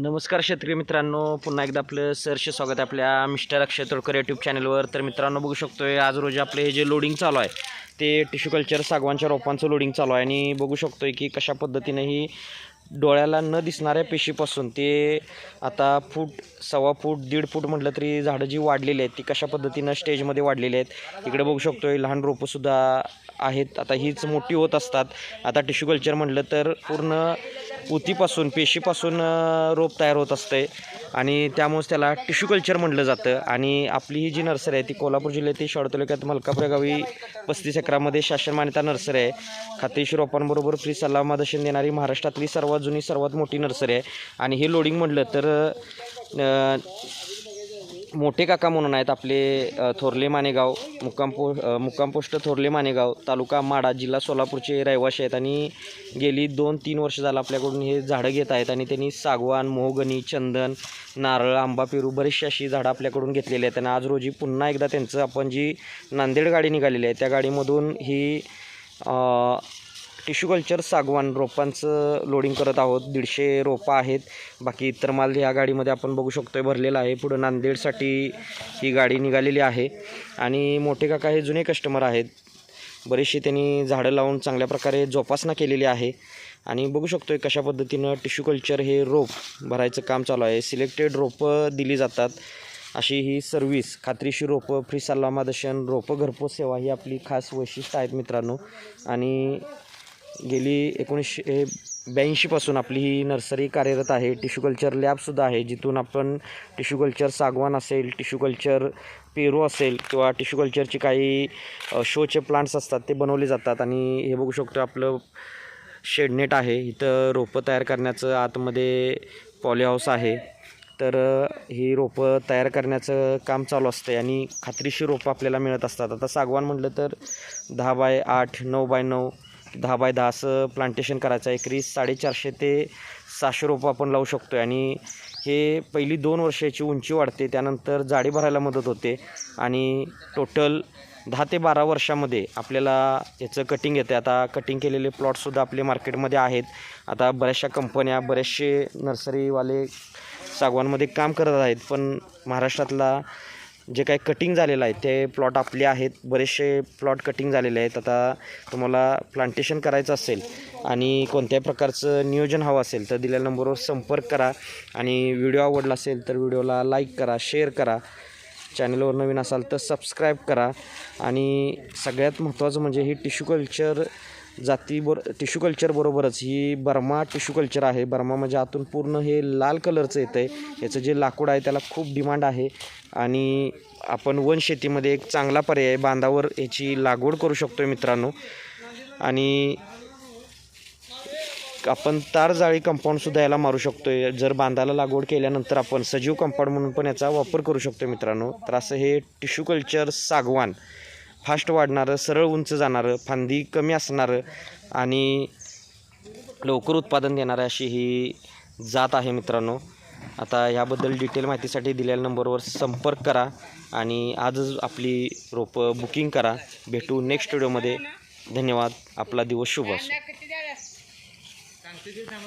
नमस्कार शेतकरी मित्रांनो पुन्हा एकदा आपलं सरसे स्वागत आहे आपल्या मिस्टर अक्षय तोडकर यूट्यूब चॅनलवर तर मित्रांनो बघू शकतो आहे आज रोजी आपले हे जे लोडिंग चालू आहे ते टिश्यू कल्चर सागवानच्या रोपांचं लोडिंग चालू आहे. आणि बघू शकतो आहे की कशा पद्धतीने ही डोळ्याला न दिसणाऱ्या पेशीपासून ते आता फूट सव्वा फूट दीड फूट म्हटलं तरी झाडं जी वाढलेली आहेत ती कशा पद्धतीनं स्टेजमध्ये वाढलेली आहेत. इकडे बघू शकतो आहे लहान रोपंसुद्धा आहेत. आता हीच मोठी होत असतात. आता टिश्यू कल्चर म्हटलं तर पूर्ण उतीपासून पेशीपासून रोप तयार होत असते. आणि त्यामुळेच त्याला टिश्यू कल्चर म्हटलं जातं. आणि आपली ही जी नर्सरी आहे ती कोल्हापूर जिल्ह्यातील शाळा तालुक्यात मलकापूर गावी पस्तीस एकरामध्ये शासन मान्यता नर्सरी आहे. खातेशी रोपांबरोबर फ्री सल्ला देणारी महाराष्ट्रातली सर्वात जुनी सर्वात मोठी नर्सरी आहे. आणि हे लोडिंग म्हटलं तर मोठे काका म्हणून आहेत आपले थोरले मानेगाव मुक्काम पो मुक्काम पोस्ट थोरले मानेगाव तालुका माडा जिल्हा सोलापूरचे रहिवाशी आहेत आणि गेली दोन तीन वर्ष झालं आपल्याकडून हे झाडं घेत आहेत आणि त्यांनी सागवान मोहगणी चंदन नारळ आंबा पेरू बरीचशी अशी झाडं आपल्याकडून घेतलेली आहेत. आणि आज रोजी पुन्हा एकदा त्यांचं आपण जी नांदेड गाडी निघालेली आहे त्या गाडीमधून ही टिश्यू कल्चर सागवान रोपांचं लोडिंग करत आहोत. दीडशे रोपं आहेत. बाकी इतर माल ह्या गाडीमध्ये आपण बघू शकतो आहे भरलेला आहे. पुढं नांदेडसाठी ही गाडी निघालेली आहे. आणि मोठे काका हे जुने कस्टमर आहेत. बरीचशी त्यांनी झाडं लावून चांगल्या प्रकारे जोपासना केलेली आहे. आणि बघू शकतो आहे कशा पद्धतीनं टिश्यू कल्चर हे रोप भरायचं काम चालू आहे. सिलेक्टेड रोपं दिली जातात. अशी ही सर्व्हिस खात्रीशी रोपं फ्री सल्लामादर्शन रोपं घरपोच सेवा ही आपली खास वैशिष्ट्य आहेत मित्रांनो. आणि गेली एकोणीसशे ब्याऐंशीपासून आपली ही नर्सरी कार्यरत आहे. टिश्यू कल्चर लॅबसुद्धा आहे जिथून आपण टिश्यू कल्चर सागवान असेल टिश्यू कल्चर पेरू असेल किंवा टिश्यू कल्चरचे काही शोचे प्लांट्स असतात ते बनवले जातात. आणि हे बघू शकतो आपलं शेडनेट आहे. इथं रोपं तयार करण्याचं आतमध्ये पॉलीहाऊस आहे. तर ही रोपं तयार करण्याचं काम चालू असते आणि खात्रीशीर रोपं आपल्याला मिळत असतात. आता सागवान म्हटलं तर दहा बाय आठ नऊ बाय नऊ दहा बाय दहा असं प्लांटेशन करायचं आहे. एकरी साडेचारशे ते सहाशे रोपं आपण लावू शकतो आहे आणि हे पहिली दोन वर्षाची उंची वाढते. त्यानंतर जाडी भरायला मदत होते. आणि टोटल दहा ते बारा वर्षामध्ये आपल्याला याचं कटिंग येतं आता कटिंग केलेले प्लॉटसुद्धा आपले मार्केटमध्ये आहेत. आता बऱ्याचशा कंपन्या बरेचसे नर्सरीवाले सागवानमध्ये काम करत आहेत. पण महाराष्ट्रातला जे काही कटिंग झालेलं आहे ते प्लॉट आपले आहेत. बरेचसे प्लॉट कटिंग झालेले आहेत. आता तुम्हाला प्लांटेशन करायचं असेल आणि कोणत्याही प्रकारचं नियोजन हवं असेल तर दिलेल्या नंबरवर संपर्क करा. आणि व्हिडिओ आवडला असेल तर व्हिडिओला लाईक करा शेअर करा. चॅनलवर नवीन असाल तर सबस्क्राईब करा. आणि सगळ्यात महत्त्वाचं म्हणजे ही टिश्यू कल्चर जाती बर टिश्यू कल्चर बरोबरच. ही बर्मा टिश्यू कल्चर आहे. बर्मा म्हणजे आतून पूर्ण हे लाल कलरचं येतं आहे याचं जे लाकूड आहे त्याला खूप डिमांड आहे. आणि आपण वन शेतीमध्ये एक चांगला पर्याय आहे. बांधावर याची लागवड करू शकतो मित्रांनो. आणि आपण तार जाळी कंपाऊंडसुद्धा याला मारू शकतो आहे जर बांधाला लागवड केल्यानंतर आपण सजीव कंपाऊंड म्हणून पण याचा वापर करू शकतो मित्रांनो. तर असं हे टिश्यू कल्चर सागवान. फास्ट वाढणारं सरळ उंच जाणारं फांदी कमी असणारं आणि लवकर उत्पादन देणारं अशी ही जात आहे मित्रांनो. आता ह्याबद्दल डिटेल माहितीसाठी दिलेल्या नंबरवर संपर्क करा आणि आजच आपली रोपं बुकिंग करा. भेटू नेक्स्ट व्हिडिओमध्ये धन्यवाद. आपला दिवस शुभ असो.